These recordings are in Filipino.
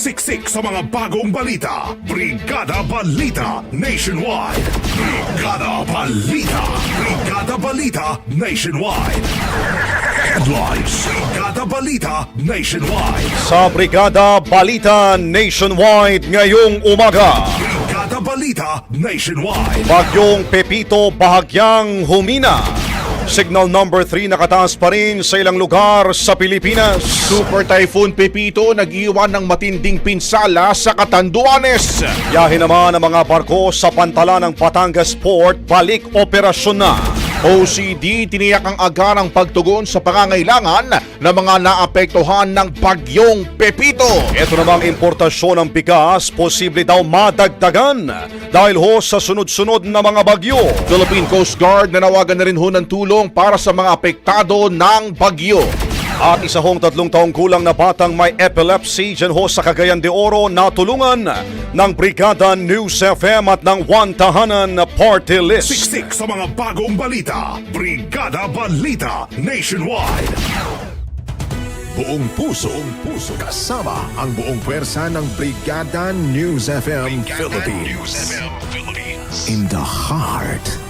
Siksik sa mga bagong balita. Brigada Balita Nationwide. Brigada Balita. Brigada Balita Nationwide. Headlines. Brigada Balita Nationwide. Sa Brigada Balita Nationwide ngayong umaga. Brigada Balita Nationwide. Bagyong Pepito bahagyang humina. Signal number 3 nakataas pa rin sa ilang lugar sa Pilipinas. Super Typhoon Pepito nag-iwan ng matinding pinsala sa Catanduanes. Yahin naman ang mga barko sa pantala ng Batangas Port balik operasyon na. OCD tiniyak ang agarang pagtugon sa pangangailangan ng mga naapektuhan ng bagyong Pepito. Ito namang importasyon ng bigas, posible daw madagdagan dahil ho sa sunod-sunod na mga bagyo. Philippine Coast Guard nanawagan na rin ho ng tulong para sa mga apektado ng bagyo. At isa hong tatlong taong kulang na batang may epilepsy dyan ho sa Cagayan de Oro na tulungan ng Brigada News FM at ng One Tahanan Party List. Siksik sa mga bagong balita. Brigada Balita Nationwide. Buong puso, buong puso, kasama ang buong pwersa ng Brigada News FM Philippines. In the heart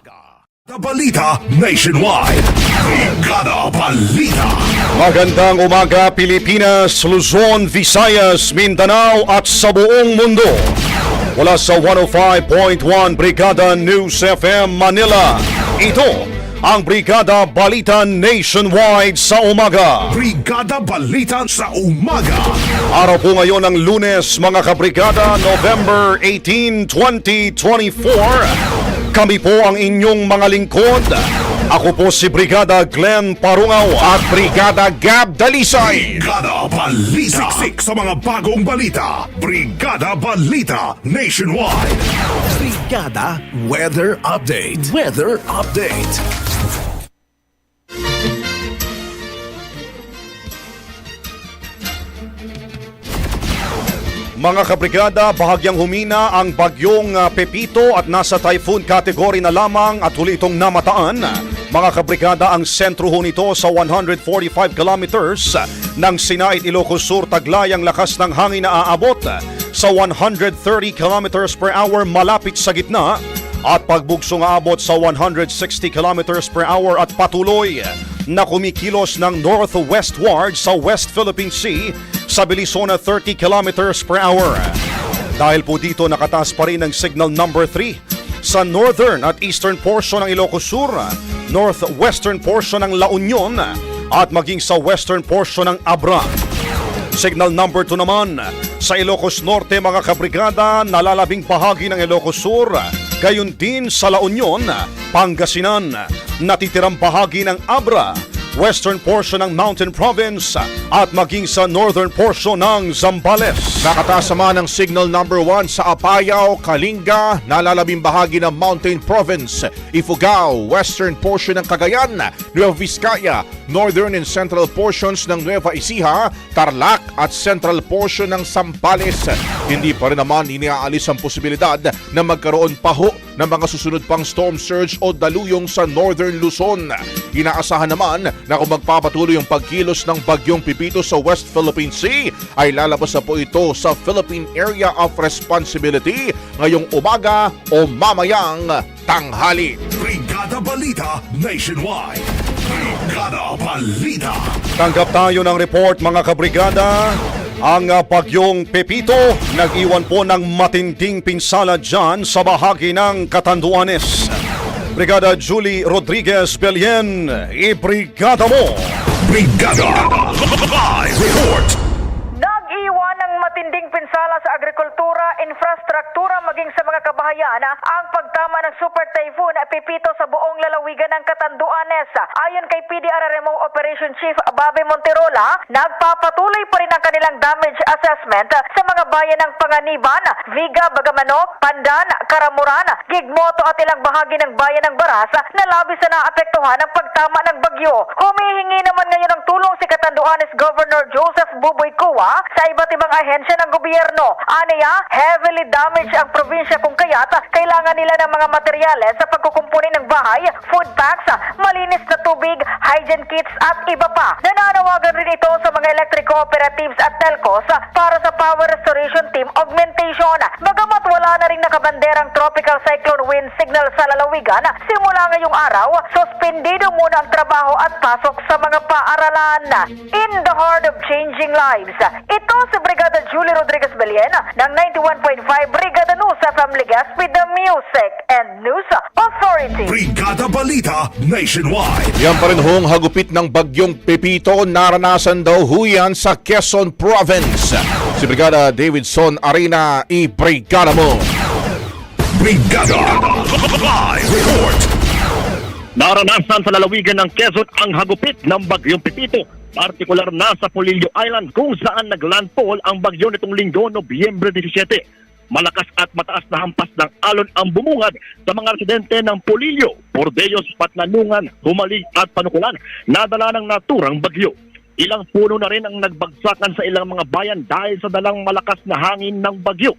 Balita Nationwide. Brigada Balita. Magandang umaga Pilipinas, Luzon, Visayas, Mindanao at sa buong mundo. Mula sa 105.1 Brigada News FM Manila. Ito ang Brigada Balita Nationwide sa umaga. Brigada Balita sa umaga. Araw po ngayon ng lunes mga kabrigada, November 18, 2024. Kami po ang inyong mga lingkod. Ako po si Brigada Glenn Parungaw at Brigada Gab Dalisay. Brigada Balita. Siksik sa mga bagong balita. Brigada Balita Nationwide. Brigada Weather Update. Weather Update. Mga kabrigada, bahagyang humina ang bagyong ah, Pepito at nasa typhoon category na lamang at huli itong namataan. Mga kabrigada, ang sentro ho nito sa 145 kilometers ng Sinait, Ilocos Sur, Taglay ang lakas ng hangin na aabot sa 130 kilometers per hour malapit sa gitna at pagbugso nga abot sa 160 kilometers per hour at patuloy na kumikilos ng northwestward sa West Philippine Sea sa bilisong na 30 kilometers per hour. Dahil po dito nakataas pa rin ang signal number 3 sa northern at eastern portion ng Ilocos Sur, northwestern portion ng La Union at maging sa western portion ng Abra. Signal number 2 naman sa Ilocos Norte mga kabrigada, nalalabing bahagi ng Ilocos Sur, gayon din sa La Union, Pangasinan, natitirang bahagi ng Abra, western portion ng Mountain Province at maging sa northern portion ng Zambales. Nakataas naman ang signal number 1 sa Apayao, Kalinga, nalalabing bahagi ng Mountain Province, Ifugao, western portion ng Cagayan, Nueva Vizcaya, northern and central portions ng Nueva Ecija, Tarlac at central portion ng Sambales. Hindi pa rin naman iniaalis ang posibilidad na magkaroon pa ho ng mga susunod pang storm surge o daluyong sa northern Luzon. Inaasahan naman na kung magpapatuloy ang pagkilos ng bagyong Pipito sa West Philippine Sea, ay lalabas na po ito sa Philippine Area of Responsibility ngayong umaga o mamayang tanghali. Brigada Balita Nationwide. Brigada Balita. Tanggap tayo ng report mga kabrigada. Ang ah, bagyong Pepito nag-iwan po ng matinding pinsala dyan sa bahagi ng Catanduanes. Brigada Julie Rodriguez Belien, ibrigada mo! Brigada. Live report. Matinding pinsala sa agrikultura, infrastruktura maging sa mga kabahayan ang pagtama ng Super Typhoon Pipito sa buong lalawigan ng Catanduanes. Ayon kay PDRRMO Operation Chief Bobby Monterola, nagpapatuloy pa rin ang kanilang damage assessment sa mga bayan ng Panganiban, Viga, Bagamanok, Pandan, Karamuran, Gigmoto at ilang bahagi ng bayan ng Baras na labis na naapektuhan ng pagtama ng bagyo. Humihingi naman ngayon ng tulong si Catanduanes Governor Joseph Buboy Cuwa sa iba't ibang ahensya ng gobyerno. Aniya, heavily damaged ang probinsya kung kaya't kailangan nila ng mga materyales sa pagkukumpuni ng bahay, food packs, malinis na tubig, hygiene kits at iba pa. Nananawagan rin ito sa mga electric cooperatives at telcos para sa power restoration team augmentation. Bagamat wala na rin nakabanderang tropical cyclone wind signal sa lalawigan, simula ngayong araw, suspendido muna ang trabaho at pasok sa mga paaralan. In the heart of changing lives, ito si Brigada Julie Rodriguez Belien ng 91.5 Brigada News FM Ligas with the Music and News Authority. Brigada Balita Nationwide. Yan pa rin hong hagupit ng bagyong Pepito, naranasan daw ho yan sa Quezon Province. Si Brigada Davidson Arena, i-brigada mo. Brigada. Live report. Naranasan sa lalawigan ng Quezon ang hagupit ng bagyong Pipito, partikular na sa Polillo Island kung saan naglandfall ang bagyo nitong linggo Nobyembre 17. Malakas at mataas na hampas ng alon ang bumungad sa mga residente ng Polillo, Pordeos, Patnanungan, Humalig at Panukulan na dala ng naturang bagyo. Ilang puno na rin ang nagbagsakan sa ilang mga bayan dahil sa dalang malakas na hangin ng bagyo.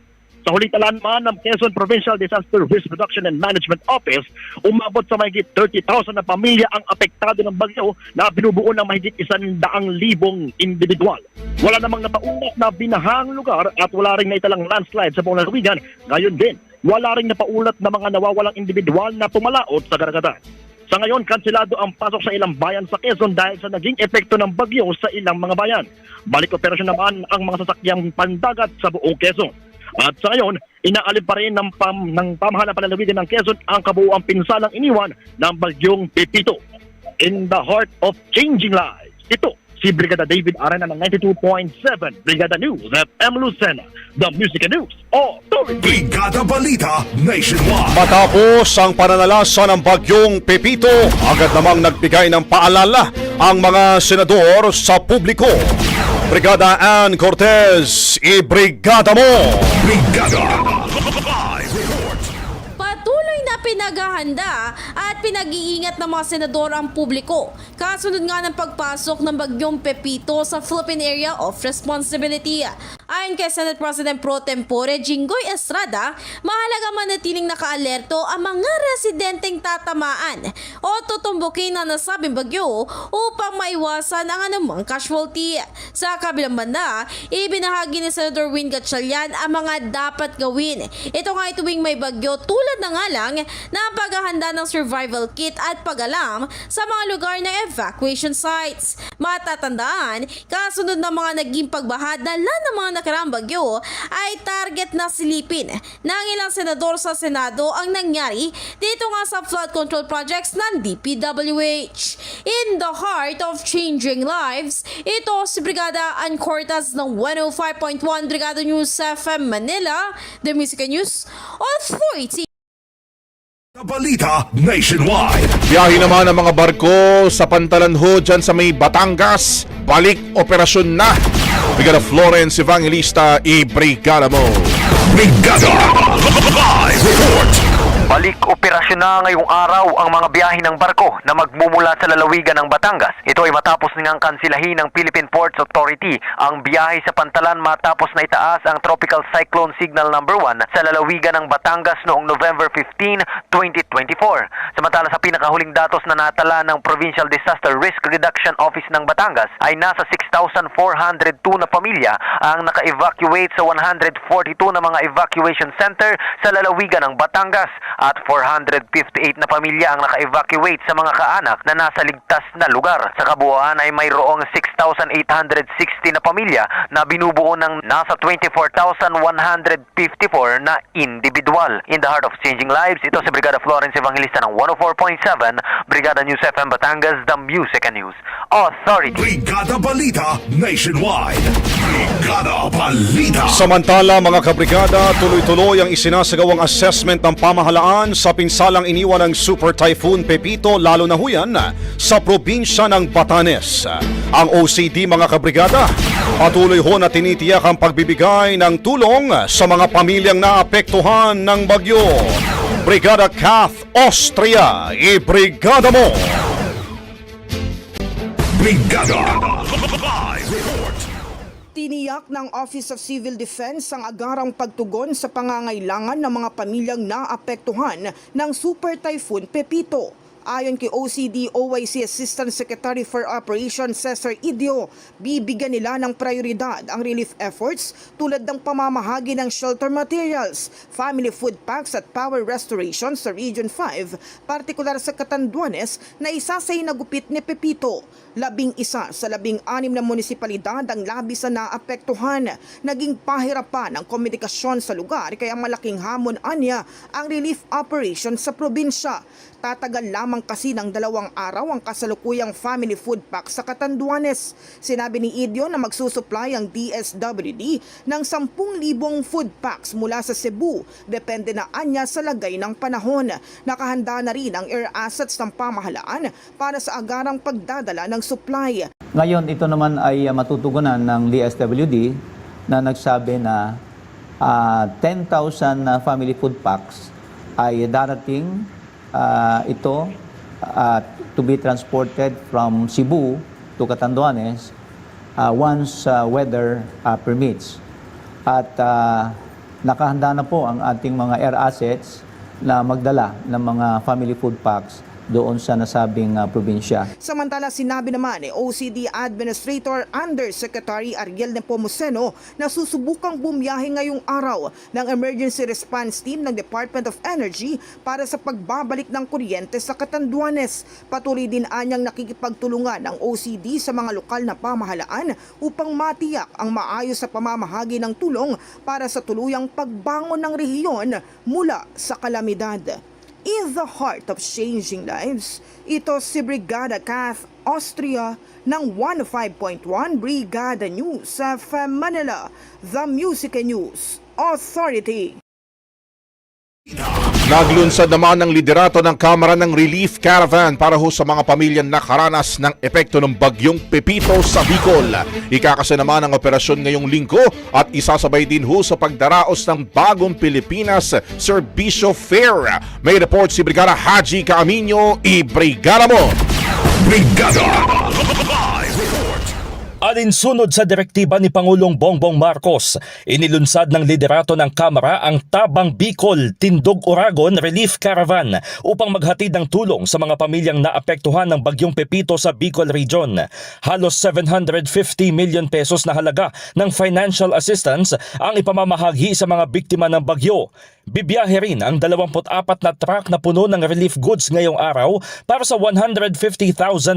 Sa huling talaan naman ng Quezon Provincial Disaster Risk Reduction and Management Office, umabot sa mahigit 30,000 na pamilya ang apektado ng bagyo na binubuo ng mahigit 100,000 individual. Wala namang napaulat na binahang lugar at wala rin naitalang landslide sa buong lalawigan. Ngayon din, wala rin napaulat na mga nawawalang individual na pumalaot sa garagatan. Sa ngayon, kansilado ang pasok sa ilang bayan sa Quezon dahil sa naging epekto ng bagyo sa ilang mga bayan. Balik operasyon naman ang mga sasakyang pandagat sa buong Quezon. At sa ngayon, inaalib pa rin ng, pam, ng pamahalaan palalawigan ng Quezon ang kabuuang pinsalang iniwan ng bagyong Pepito. In the heart of changing lives, ito si Brigada David Arena ng 92.7 Brigada News FM Lucena, the Music and News Authority. Brigada Balita Nationwide. Matapos ang pananalasa ng bagyong Pepito, agad namang nagbigay ng paalala ang mga senador sa publiko. Brigada Ann Cortez, ibrigada mo! Brigada. Patuloy na pinaghahanda at pinag-iingat ng mga senador ang publiko. Kasunod nga ng pagpasok ng bagyong Pepito sa Philippine Area of Responsibility. Ayon kay Senate President Pro Tempore Jinggoy Estrada, mahalaga manatiling nakaalerto ang mga residenteng tatamaan o tutumbukin na nasabing bagyo upang maiwasan ang anumang casualty. Sa kabilang banda, ibinahagi ni Senator Win Gatchalian ang mga dapat gawin. Ito nga tuwing may bagyo tulad na nga lang na paghahanda ng survival kit at pag-alam sa mga lugar ng evacuation sites. Matatandaan, kasunod ng mga naging pagbaha, dala ng mga nakaraang bagyo ay target na silipin ng ilang senador sa Senado ang nangyari dito nga sa flood control projects ng DPWH. In the heart of changing lives, ito si Brigada Ann Cortez ng 105.1 Brigada News FM Manila, The Music News Authority. Balita Nationwide. Biyahe naman ang mga barko sa Pantalanho dyan sa may Batangas. Balik operasyon na. Brigada Florence Evangelista i-brigada mo. Brigada Live Report. Balik operasyon na ngayong araw ang mga biyahe ng barko na magmumula sa lalawigan ng Batangas. Ito ay matapos ngang kansilahin ng Philippine Ports Authority ang biyahe sa Pantalan matapos na itaas ang Tropical Cyclone Signal number 1 sa lalawigan ng Batangas noong November 15, 2024. Samantala sa pinakahuling datos na natala ng Provincial Disaster Risk Reduction Office ng Batangas ay nasa 6,402 na pamilya ang naka-evacuate sa 142 na mga evacuation center sa lalawigan ng Batangas at 458 na pamilya ang naka-evacuate sa mga kaanak na nasa ligtas na lugar. Sa kabuuan ay mayroong 6,860 na pamilya na binubuo ng nasa 24,154 na individual. In the heart of changing lives, ito si Brigada Florence Evangelista ng 104.7 Brigada News FM Batangas, The Music and News Authority. Brigada Balita Nationwide. Brigada Balita. Samantala mga kabrigada, tuloy-tuloy ang isinasagawang assessment ng pamahalaan sa pinsalang iniwan ng Super Typhoon Pepito lalo na huyan sa probinsya ng Batanes. Ang OCD mga kabrigada, patuloy ho na tinitiyak ang pagbibigay ng tulong sa mga pamilyang naapektuhan ng bagyo. Brigada Kath Austria, i-brigada mo! Brigada. Tiniyak ng Office of Civil Defense ang agarang pagtugon sa pangangailangan ng mga pamilyang naapektuhan ng Super Typhoon Pepito. Ayon kay OCD OIC Assistant Secretary for Operations Cesar Idio, bibigyan nila ng prioridad ang relief efforts tulad ng pamamahagi ng shelter materials, family food packs at power restoration sa Region 5, partikular sa Catanduanes na isa sa inagupit ni Pepito. Labing isa sa labing anim na munisipalidad ang labis na naapektuhan. Naging pahirapan ang komunikasyon sa lugar kaya malaking hamon anya ang relief operation sa probinsya. Tatagal lamang kasi ng dalawang araw ang kasalukuyang family food pack sa Catanduanes. Sinabi ni Idio na magsusupply ang DSWD ng 10,000 food packs mula sa Cebu. Depende na anya sa lagay ng panahon. Nakahanda na rin ang air assets ng pamahalaan para sa agarang pagdadala ng supply. Ngayon, ito naman ay uh, matutugunan ng DSWD na nagsabi na ah, 10,000 na family food packs ay darating ah, ito ah, to be transported from Cebu to Catanduanes ah, once ah, weather ah, permits. At ah, nakahanda na po ang ating mga air assets na magdala ng mga family food packs doon sa nasabing ah, probinsya. Samantala sinabi naman ni OCD Administrator Undersecretary Ariel Nepomuceno na susubukang bumiyahe ngayong araw ng Emergency Response Team ng Department of Energy para sa pagbabalik ng kuryente sa Catanduanes. Patuloy din anyang nakikipagtulungan ng OCD sa mga lokal na pamahalaan upang matiyak ang maayos sa pamamahagi ng tulong para sa tuluyang pagbangon ng rehiyon mula sa kalamidad. In the heart of changing lives, ito si Brigada Kath Austria ng 105.1 Brigada News sa Manila, The Music News Authority. Naglunsad naman ng liderato ng Kamara ng Relief Caravan para ho sa mga pamilyang nakaranas ng epekto ng bagyong Pepito sa Bicol. Ikakasa naman ang operasyon ngayong linggo at isasabay din ho sa pagdaraos ng bagong Pilipinas Servicio Fair. May report si Brigada Haji i-brigada mo! Brigada Live Report. Alinsunod sa direktiba ni Pangulong Bongbong Marcos, inilunsad ng liderato ng Kamara ang Tabang Bicol Tindog Oragon Relief Caravan upang maghatid ng tulong sa mga pamilyang naapektuhan ng bagyong Pepito sa Bicol Region. Halos 750 million pesos na halaga ng financial assistance ang ipamamahagi sa mga biktima ng bagyo. Bibiyahe rin ang 24 na truck na puno ng relief goods ngayong araw para sa 150,000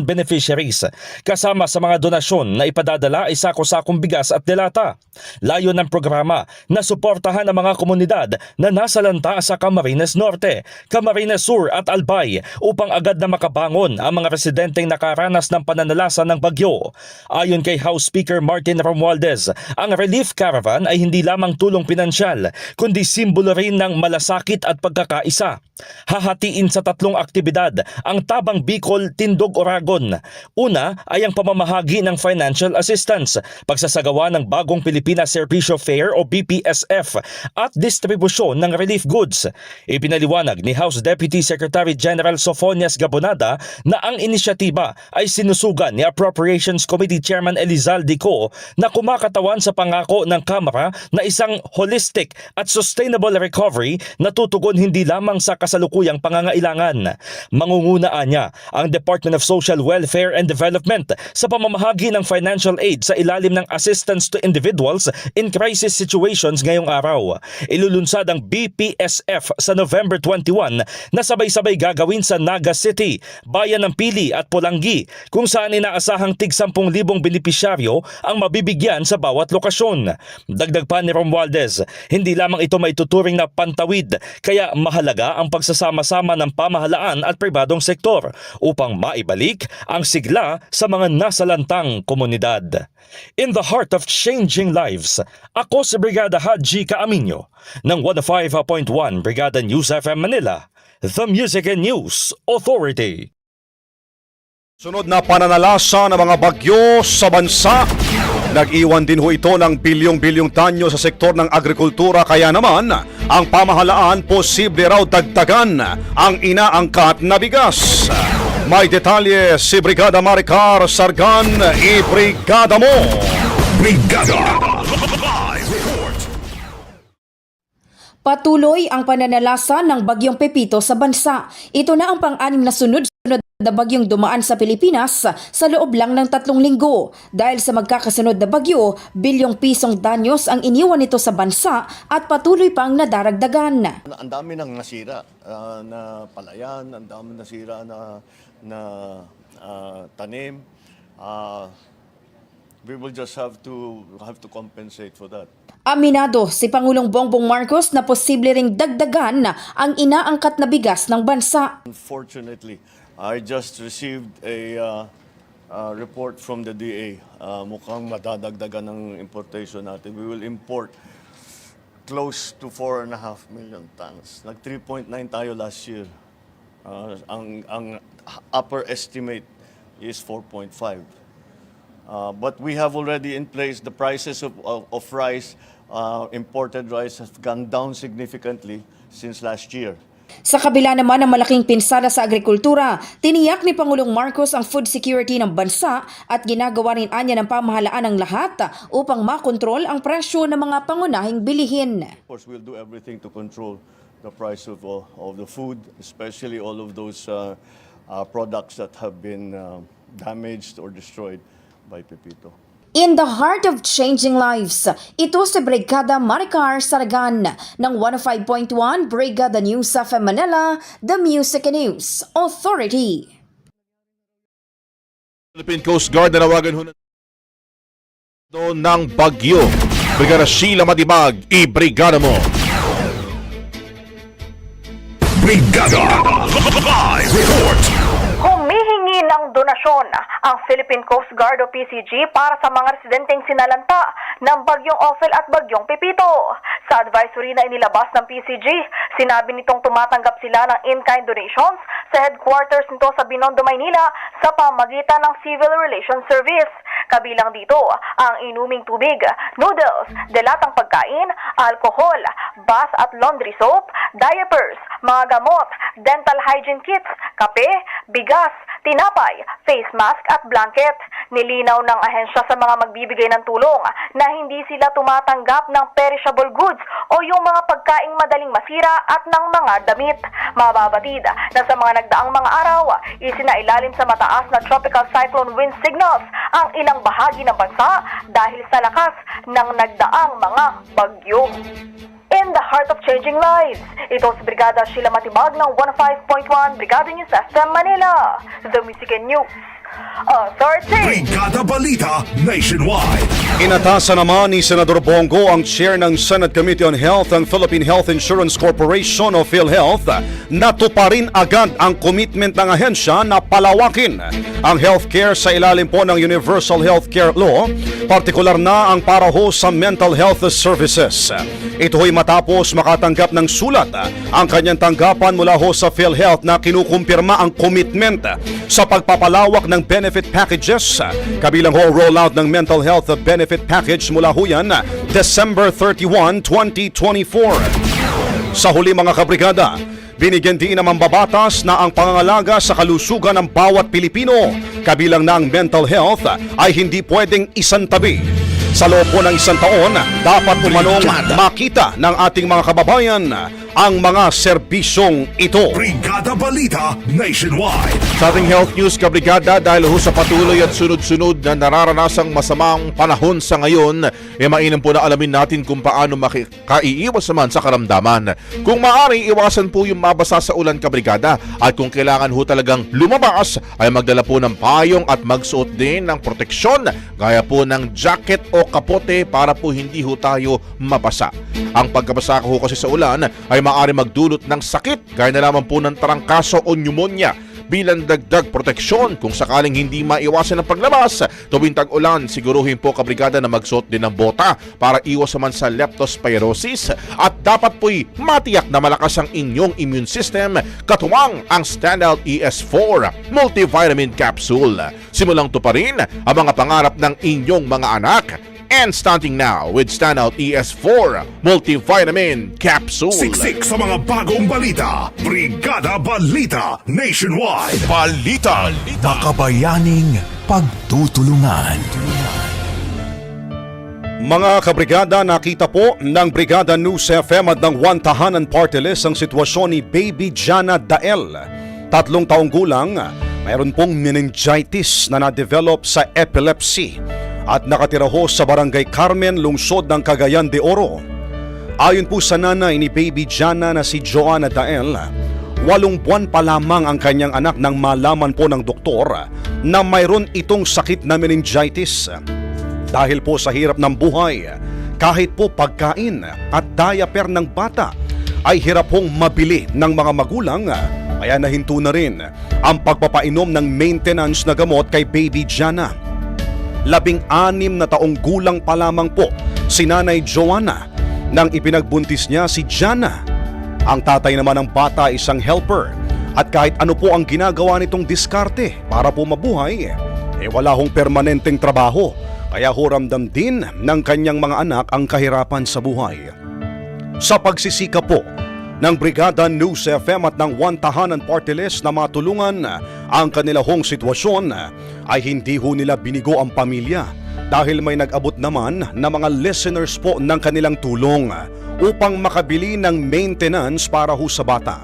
beneficiaries. Kasama sa mga donasyon na ipadadala ay sako-sakong bigas at delata. Layo ng programa na suportahan ang mga komunidad na nasa lanta sa Camarines Norte, Camarines Sur at Albay upang agad na makabangon ang mga residenteng nakaranas ng pananalasa ng bagyo. Ayon kay House Speaker Martin Romualdez, ang relief caravan ay hindi lamang tulong pinansyal kundi simbolo rin ng malasakit at pagkakaisa. Hahatiin sa tatlong aktibidad ang Tabang Bicol Tindog Oragon. Una ay ang pamamahagi ng financial assistance, pagsasagawa ng bagong Pilipinas Servicio Fair o BPSF at distribusyon ng relief goods. Ipinaliwanag ni House Deputy Secretary General Sofonias Gabonada na ang inisyatiba ay sinusugan ni Appropriations Committee Chairman Elizalde Co na kumakatawan sa pangako ng Kamara na isang holistic at sustainable recovery na tutugon hindi lamang sa kasalukuyang pangangailangan. Mangungunaan niya ang Department of Social Welfare and Development sa pamamahagi ng financial aid sa ilalim ng Assistance to Individuals in Crisis Situations ngayong araw. Ilulunsad ang BPSF sa November 21 na sabay-sabay gagawin sa Naga City, Bayan ng Pili at Polanggi kung saan inaasahang tig 10,000 benepisyaryo ang mabibigyan sa bawat lokasyon. Dagdag pa ni Romualdez, hindi lamang ito may tuturing na pantawid kaya mahalaga ang pagsasama-sama ng pamahalaan at pribadong sektor upang maibalik ang sigla sa mga nasalantang komunidad. In the heart of changing lives, ako si Brigada Haji Kaaminyo ng 105.1 Brigada News FM Manila, The Music and News Authority. Sunod na pananalasa ng mga bagyo sa bansa. Nag-iwan din ho ito ng bilyong-bilyong tanyo sa sektor ng agrikultura kaya naman ang pamahalaan posible raw dagdagan ang inaangkat na bigas. May detalye si Brigada Maricar Sargan, i-brigada mo! Brigada! Patuloy ang pananalasa ng bagyong Pepito sa bansa. Ito na ang pang-anim na sunod-sunod na bagyong dumaan sa Pilipinas sa loob lang ng tatlong linggo. Dahil sa magkakasunod na bagyo, bilyong pisong danyos ang iniwan nito sa bansa at patuloy pang nadaragdagan. Ang dami nang nasira ah, na palayan, ang dami nasira na na ah, tanim. Ah, we will just have to have to compensate for that. Aminado si Pangulong Bongbong Marcos na posible ring dagdagan ang inaangkat na bigas ng bansa. Unfortunately, I just received a uh, uh, report from the DA. Uh, mukhang madadagdagan ng importation natin. We will import close to 4.5 million tons. Nag 3.9 tayo last year. Uh, ang, ang upper estimate is 4.5. Uh, but we have already in place the prices of, of, of rice, uh, imported rice has gone down significantly since last year. Sa kabila naman ng malaking pinsala sa agrikultura, tiniyak ni Pangulong Marcos ang food security ng bansa at ginagawa rin anya ng pamahalaan ng lahat upang makontrol ang presyo ng mga pangunahing bilihin. Of course, we'll do everything to control the price of, uh, of the food, especially all of those uh, uh, products that have been uh, damaged or destroyed by Pepito. In the heart of changing lives, ito si Brigada Maricar Saragan ng 105.1 Brigada News of Manila, The Music and News Authority. Philippine Coast Guard na nawagan ho ng bagyo. Brigada Sheila Matibag, i-brigada mo. Brigada! Live report! Donasyon ang Philippine Coast Guard o PCG para sa mga residenteng sinalanta ng Bagyong Ophel at Bagyong Pepito. Sa advisory na inilabas ng PCG, sinabi nitong tumatanggap sila ng in-kind donations sa headquarters nito sa Binondo, Maynila sa pamagitan ng Civil Relations Service. Kabilang dito ang inuming tubig, noodles, delatang pagkain, alcohol, bath at laundry soap, diapers, mga gamot, dental hygiene kits, kape, bigas, tinapay, face mask at blanket. Nilinaw ng ahensya sa mga magbibigay ng tulong na hindi sila tumatanggap ng perishable goods o yung mga pagkaing madaling masira at ng mga damit. Mababatid na sa mga nagdaang mga araw, isinailalim sa mataas na tropical cyclone wind signals ang ilang bahagi ng bansa dahil sa lakas ng nagdaang mga bagyo. In the heart of changing lives. Ito si Brigada Sheila Matibag ng 105.1 Brigada News FM Manila. The Music and News Authority. Brigada Balita Nationwide. Inatasan naman ni Senador Bongo ang chair ng Senate Committee on Health ang Philippine Health Insurance Corporation o PhilHealth na tuparin agad ang commitment ng ahensya na palawakin ang healthcare sa ilalim po ng Universal Healthcare Law, partikular na ang para ho sa mental health services. Ito ho'y matapos makatanggap ng sulat ang kanyang tanggapan mula ho sa PhilHealth na kinukumpirma ang commitment sa pagpapalawak ng benefit packages kabilang ho rollout ng mental health benefit package mula ho yan December 31, 2024. Sa huli mga kabrigada, binigyan din ng mambabatas na ang pangangalaga sa kalusugan ng bawat Pilipino, kabilang na ang mental health, ay hindi pwedeng isantabi. Sa loob po ng isang taon, dapat umanong makita ng ating mga kababayan ang mga serbisyong ito. Brigada Balita Nationwide. Sa ating health news, kabrigada, dahil ho sa patuloy at sunod-sunod na nararanasang masamang panahon sa ngayon, e mainam po na alamin natin kung paano makaiiwas naman sa karamdaman. Kung maaari, iwasan po yung mabasa sa ulan, kabrigada. At kung kailangan ho talagang lumabas, ay magdala po ng payong at magsuot din ng proteksyon, gaya po ng jacket o kapote para po hindi ho tayo mabasa. Ang pagkabasa ho kasi sa ulan ay maaari magdulot ng sakit, gaya na lamang po ng tarangkaso o pneumonia bilang dagdag proteksyon kung sakaling hindi maiwasan ang paglabas. Tuwing tag-ulan, siguruhin po kabrigada na magsuot din ng bota para iwas naman sa leptospirosis at dapat po'y matiyak na malakas ang inyong immune system katuwang ang Standout ES4 multivitamin capsule. Simulang tuparin ang mga pangarap ng inyong mga anak and starting now with Standout ES4 multivitamin capsule. Siksik sa mga bagong balita. Brigada Balita Nationwide. Balita. Makabayaning pagtutulungan. Mga kabrigada, nakita po ng Brigada News FM at ng One Tahanan Party List ang sitwasyon ni Baby Jana Dael. Tatlong taong gulang, mayroon pong meningitis na na-develop sa epilepsy at nakatira ho sa Barangay Carmen, lungsod ng Cagayan de Oro. Ayon po sa nanay ni Baby Jana na si Joanna Dael, walong buwan pa lamang ang kanyang anak nang malaman po ng doktor na mayroon itong sakit na meningitis. Dahil po sa hirap ng buhay, kahit po pagkain at diaper ng bata ay hirap pong mabili ng mga magulang kaya nahinto na rin ang pagpapainom ng maintenance na gamot kay Baby Jana. Labing anim na taong gulang pa lamang po si Nanay Joanna nang ipinagbuntis niya si Jana. Ang tatay naman ng bata isang helper at kahit ano po ang ginagawa nitong diskarte para po mabuhay, eh wala hong permanenteng trabaho kaya huramdam din ng kanyang mga anak ang kahirapan sa buhay. Sa pagsisika po ng Brigada News FM at ng One Tahanan Party List na matulungan ang kanila hong sitwasyon ay hindi ho nila binigo ang pamilya dahil may nag-abot naman na mga listeners po ng kanilang tulong upang makabili ng maintenance para ho sa bata.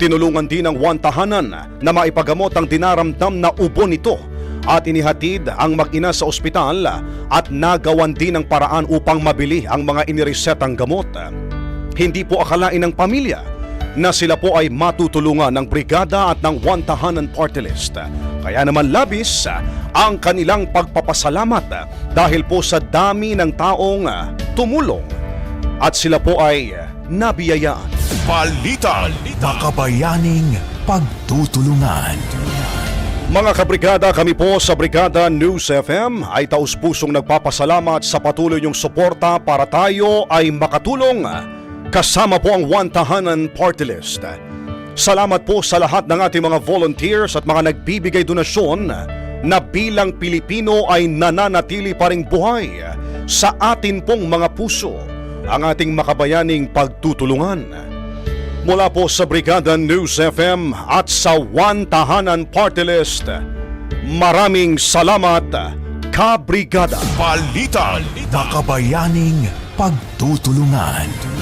Tinulungan din ng One Tahanan na maipagamot ang dinaramdam na ubo nito at inihatid ang mag-ina sa ospital at nagawan din ng paraan upang mabili ang mga iniresetang gamot. Hindi po akalain ng pamilya na sila po ay matutulungan ng brigada at ng One Tahanan Party List. Kaya naman labis ang kanilang pagpapasalamat dahil po sa dami ng taong tumulong at sila po ay nabiyayaan. Balita. Makabayaning pagtutulungan. Mga kabrigada, kami po sa Brigada News FM ay taus-pusong nagpapasalamat sa patuloy niyong suporta para tayo ay makatulong kasama po ang One Tahanan Party List. Salamat po sa lahat ng ating mga volunteers at mga nagbibigay donasyon na bilang Pilipino ay nananatili pa ring buhay sa atin pong mga puso ang ating makabayaning pagtutulungan. Mula po sa Brigada News FM at sa One Tahanan Party List, maraming salamat, Kabrigada. Balita. Makabayaning pagtutulungan.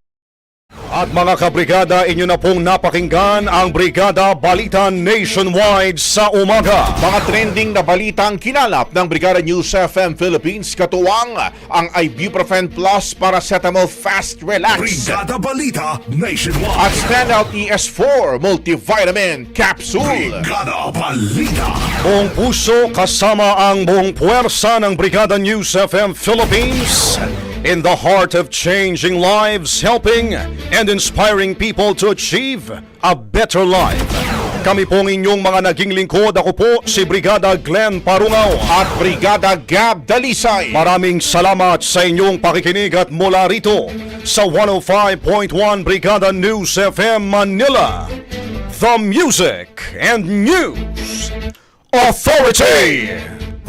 At mga kabrigada, inyo na pong napakinggan ang Brigada Balita Nationwide sa umaga. Mga trending na balita ang kinalap ng Brigada News FM Philippines katuwang ang Ibuprofen Plus Paracetamol Fast Relax Brigada Balita Nationwide. at Standout ES4 Multivitamin Capsule. Brigada Balita. Buong puso kasama ang buong puwersa ng Brigada News FM Philippines in the heart of changing lives, helping and inspiring people to achieve a better life. Kami pong inyong mga naging lingkod. Ako po si Brigada Glenn Parungaw. At Brigada Gab Dalisay. Maraming salamat sa inyong pakikinig at mula rito sa 105.1 Brigada News FM Manila. The Music and News Authority.